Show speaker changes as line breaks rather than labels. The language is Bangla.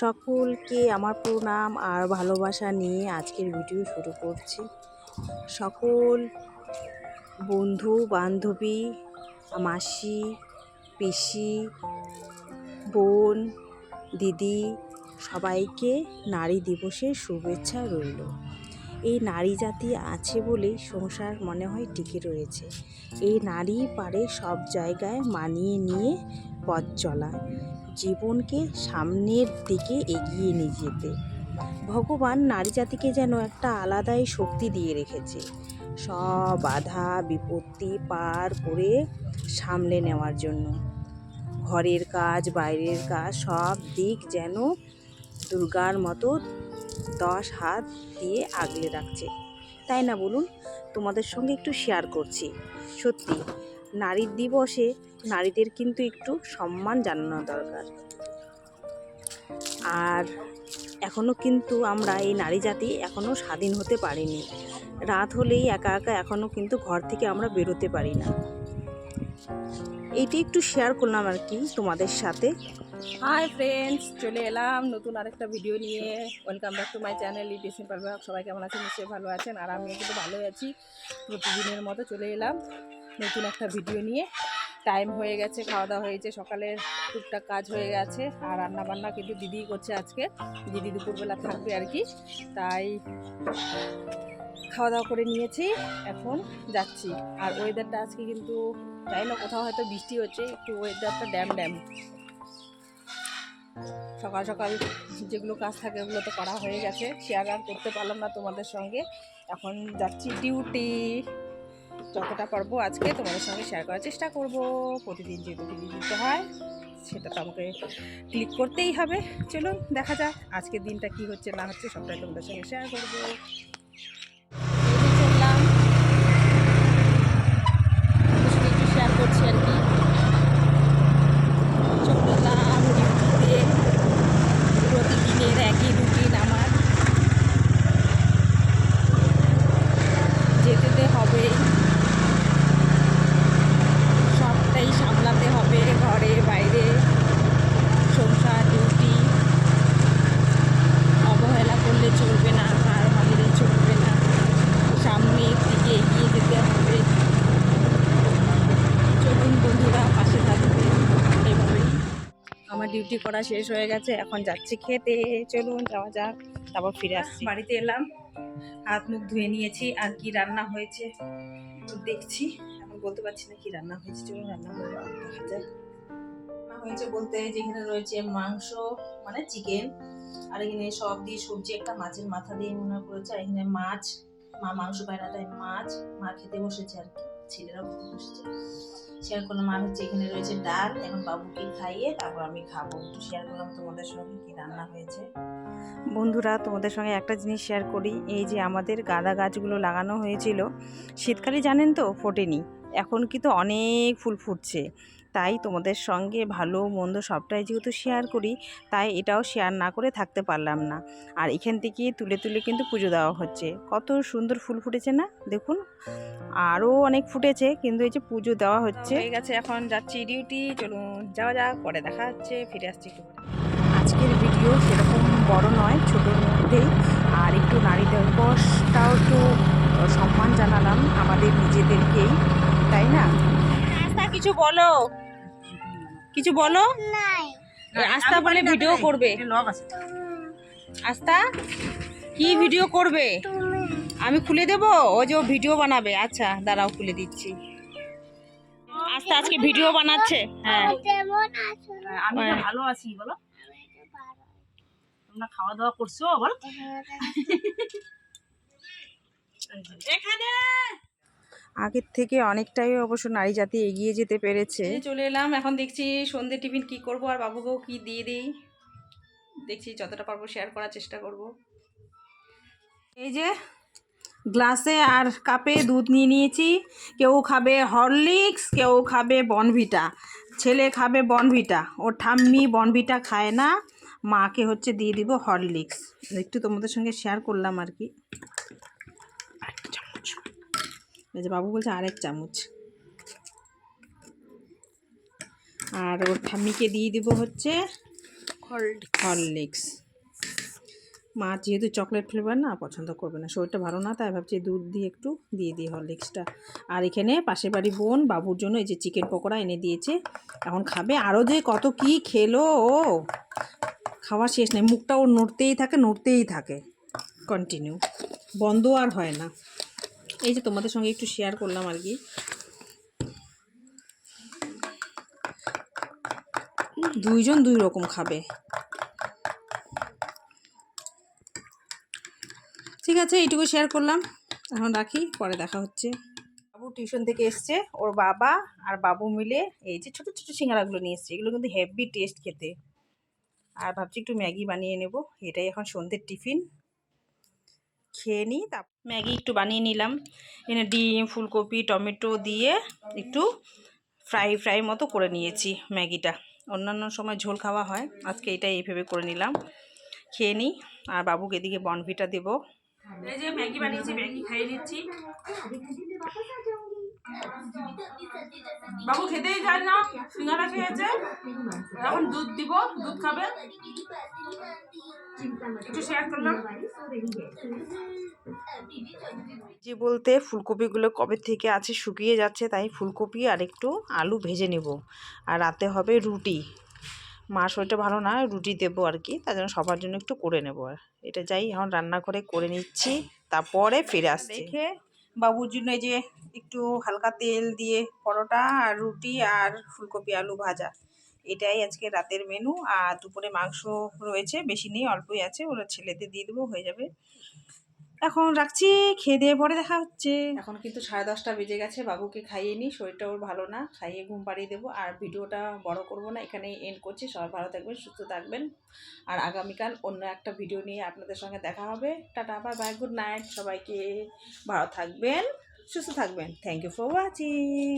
সকলকে আমার প্রণাম আর ভালোবাসা নিয়ে আজকের ভিডিও শুরু করছি। সকল বন্ধু, বান্ধবী, মাসি, পিসি, বোন, দিদি, সবাইকে নারী দিবসের শুভেচ্ছা রইল। এই নারী জাতি আছে বলেই সংসার মনে হয় টিকে রয়েছে। এই নারী পারে সব জায়গায় মানিয়ে নিয়ে পথ চলা, জীবনকে সামনের দিকে এগিয়ে নিয়ে যেতে। ভগবান নারী জাতিকে যেন একটা আলাদাই শক্তি দিয়ে রেখেছে। সব বাধা, বিপত্তি পার করে সামলে নেওয়ার জন্য। ঘরের কাজ, বাইরের কাজ, সব দিক যেন দুর্গার মতো দশ হাত দিয়ে আগলে রাখছে। তাই না বলুন? তোমাদের সঙ্গে একটু শেয়ার করছি। সত্যি নারীর দিবসে নারীদের কিন্তু একটু সম্মান জানানো দরকার। আর এখনও কিন্তু আমরা এই নারী জাতি এখনও স্বাধীন হতে পারিনি। রাত হলেই একা একা এখনও কিন্তু ঘর থেকে আমরা বেরোতে পারি না। এইটি একটু শেয়ার করলাম আর কি তোমাদের সাথে।
হাই ফ্রেন্ডস চলে এলাম নতুন আরেকটা ভিডিও নিয়ে। Welcome back to my channel it's simple blog সবাই কেমন আছেন? নিশ্চয়ই ভালো আছেন। আর আমিও কিন্তু ভালোই আছি। প্রতিদিনের মতো চলে এলাম। নতুন একটা ভিডিও নিয়ে। টাইম হয়ে গেছে, খাওয়া দাওয়া হয়েছে, সকালের টুকটাক কাজ হয়ে গেছে, আর রান্না বান্না কিন্তু দিদিই করছে আজকে। দিদি দুপুরবেলা থাকবে আর কি, তাই খাওয়া দাওয়া করে নিয়েছি, এখন যাচ্ছি। আর ওয়েদারটা আজকে কিন্তু জানি না কোথাও হয়তো বৃষ্টি হচ্ছে, একটু ওয়েদারটা ড্যাম ড্যাম। সকাল সকাল যেগুলো কাজ থাকে ওগুলো তো করা হয়ে গেছে শেয়ার আর করতে পারলাম না তোমাদের সঙ্গে। এখন যাচ্ছি ডিউটি যতটা পারব আজকে তোমাদের সঙ্গে শেয়ার করার চেষ্টা করব। প্রতিদিন যে প্রতিদিন দিতে হয়, সেটা তো আমাকে ক্লিক করতেই হবে। চলুন, দেখা যাক আজকের দিনটা কি হচ্ছে, না হচ্ছে, সবটাই তোমাদের সঙ্গে শেয়ার করব। চললাম। শেয়ার করছি আর কি চললাম ডিউটিতে প্রতিদিনের একই রুটিন আমার যেতে তো হবেই সবটাই সামলাতে হবে ঘরে বাইরে সংসার ডিউটি অবহেলা করলে চলবে না হার মানলে চলবে না সামনের দিকে এগিয়ে যেতে হবে চলুন বন্ধুরা পাশে থাকবে এভাবেই আমার ডিউটি করা শেষ হয়ে গেছে, এখন যাচ্ছি খেতে। চলুন, যাওয়া যাক, তারপর ফিরে আসছি। বাড়িতে এলাম, হাত মুখ ধুয়ে নিয়েছি, আর কি রান্না হয়েছে দেখছি। এখন বলতে পারছি না কি রান্না হয়েছে, চলুন রান্না দেখা যায় হয়েছে বলতে যেখানে রয়েছে মাংস মানে চিকেন আর এখানে সব দিয়ে সবজি একটা মাছের মাথা দিয়ে মনে করেছে, আর এখানে মাছ, মা মাংস পায় না, তাই মাছ, মা খেতে বসেছে আর কি। ছেলেরাও খেতে শেয়ার করলাম আর হচ্ছে এখানে রয়েছে ডাল, এখন বাবুকে খাইয়ে তারপর আমি খাব। একটু শেয়ার করলাম তোমাদের সঙ্গে কি রান্না হয়েছে।
বন্ধুরা, তোমাদের সঙ্গে একটা জিনিস শেয়ার করি। এই যে আমাদের গাঁদা গাছগুলো লাগানো হয়েছিল, শীতকালে জানেন তো, ফোটেনি। এখন কিন্তু অনেক ফুল ফুটছে। তাই তোমাদের সঙ্গে ভালো মন্দ সবটাই যেহেতু শেয়ার করি তাই এটাও শেয়ার না করে থাকতে পারলাম না। আর এখান থেকে তুলে তুলে কিন্তু পুজো দেওয়া হচ্ছে। কত সুন্দর ফুল ফুটেছে না? দেখুন। আরও অনেক ফুটেছে কিন্তু এই যে পুজো দেওয়া হচ্ছে।
হয়ে গেছে এখন যাচ্ছি ডিউটি চলুন যাওয়া যাক পরে দেখা হচ্ছে ফিরে আসছি
আজকের ভিডিও সেরকম বড় নয় ছোটোর মধ্যেই। আর একটু নারী দিবসটাও একটু সম্মান জানালাম আমাদের নিজেদেরকেই তাই না
আস্তা কিছু বলো? কিছু বলো? আস্তা বলে ভিডিও করবে। আস্তা কি ভিডিও করবে? আমি খুলে দেবো? ও যে ও ভিডিও বানাবে। আচ্ছা দাঁড়াও খুলে দিচ্ছি। আস্তা আজকে ভিডিও বানাচ্ছে। হ্যাঁ।
আমি
হ্যাঁ।
ভালো আছি বলো। তোমরা খাওয়া দাওয়া করছ বলো। এখানে!
আগের থেকে অনেকটাই অবশ্য নারী জাতি এগিয়ে যেতে পেরেছে।
চলে এলাম, এখন দেখছি সন্ধে টিফিন কি করব আর বাবুকেও কি দিয়ে দিই। দেখছি যতটা পারব শেয়ার করার চেষ্টা করব।
এই যে গ্লাসে আর কাপে দুধ নিয়ে নিয়েছি। কেউ খাবে হরলিক্স কেউ খাবে বনভিটা ছেলে খাবে বনভিটা ও ঠাম্মি বনভিটা খায় না। মাকে হচ্ছে দিয়ে দিব হরলিক্স একটু তোমাদের সঙ্গে শেয়ার করলাম আর কি। যে বাবু বলছে আরেক চামচ। আর ওর ঠাম্মিকে দিয়ে দিব হচ্ছে
হরলিক্স মা যেহেতু চকলেট ফ্লেভার না পছন্দ করবে না শরীরটা ভালো না তাই ভাবছি দুধ দিয়ে একটু দিয়ে দিই হরলিক্সটা আর এখানে পাশের বাড়ি বোন বাবুর জন্য এই যে চিকেন পকোড়া এনে দিয়েছে। এখন খাবে। আরও যে কত কি খেলো ও। খাওয়া শেষ নেই। মুখটা ওর নড়তেই থাকে নড়তেই থাকে। কন্টিনিউ বন্ধ আর হয় না। এই যে তোমাদের সঙ্গে একটু শেয়ার করলাম আর কি। দুইজন দুই রকম খাবে। ঠিক আছে, এইটুকু শেয়ার করলাম। এখন রাখি, পরে দেখা হচ্ছে। বাবু টিউশন থেকে এসছে, ওর বাবা আর বাবু মিলে এই যে ছোটো ছোটো সিঙ্গারাগুলো নিয়ে এসছে, এগুলো কিন্তু হেভি টেস্ট খেতে। আর ভাবছি একটু ম্যাগি বানিয়ে নেব, এটাই এখন সন্ধ্যের টিফিন খেয়ে নিই তা ম্যাগি একটু বানিয়ে নিলাম। এনে ডিম, ফুলকপি, টমেটো দিয়ে একটু ফ্রাই ফ্রাই মতো করে নিয়েছি ম্যাগিটা। অন্যান্য সময় ঝোল খাওয়া হয়, আজকে এটা এইভাবে করে নিলাম। খেয়ে নিই, আর বাবুকে এদিকে বনভিটা দেবো।
ম্যাগি বানিয়েছি, ম্যাগি খাইয়ে দিচ্ছি বাবু খেতেই যায় না সিঙ্গারা খেয়েছে। এখন দুধ দিব দুধ খাবে। একটু শেয়ার করলাম।
যে বলতে ফুলকপিগুলো কবে থেকে আছে শুকিয়ে যাচ্ছে তাই ফুলকপি আর একটু আলু ভেজে নেব। আর রাতে হবে রুটি। মা শরীরটা ভালো না রুটি দেবো আর কি তার জন্য সবার জন্য একটু করে নেব। আর এটা যাই এখন রান্না করে করে নিচ্ছি তারপরে ফিরে আসছি। দেখে বাবুর জন্য এই যে একটু হালকা তেল দিয়ে পরোটা আর রুটি আর ফুলকপি আলু ভাজা। এটাই আজকে রাতের মেনু আর দুপুরে মাংস রয়েছে, বেশি নেই, অল্পই আছে। ওরা ছেলেতে দিয়ে দেবো, হয়ে যাবে। এখন রাখছি, খেয়ে দিয়ে পরে দেখা হচ্ছে। এখন কিন্তু সাড়ে দশটা বেজে গেছে, বাবুকে খাইয়ে নিই শরীরটা ওর ভালো না, খাইয়ে ঘুম পাড়িয়ে দেবো। আর ভিডিওটা বড় করব না এখানেই এন্ড করছি। সবাই ভালো থাকবেন, সুস্থ থাকবেন। আর আগামীকাল অন্য একটা ভিডিও নিয়ে আপনাদের সঙ্গে দেখা হবে। Tata bye bye good night সবাইকে ভালো থাকবেন, সুস্থ থাকবেন। Thank you for watching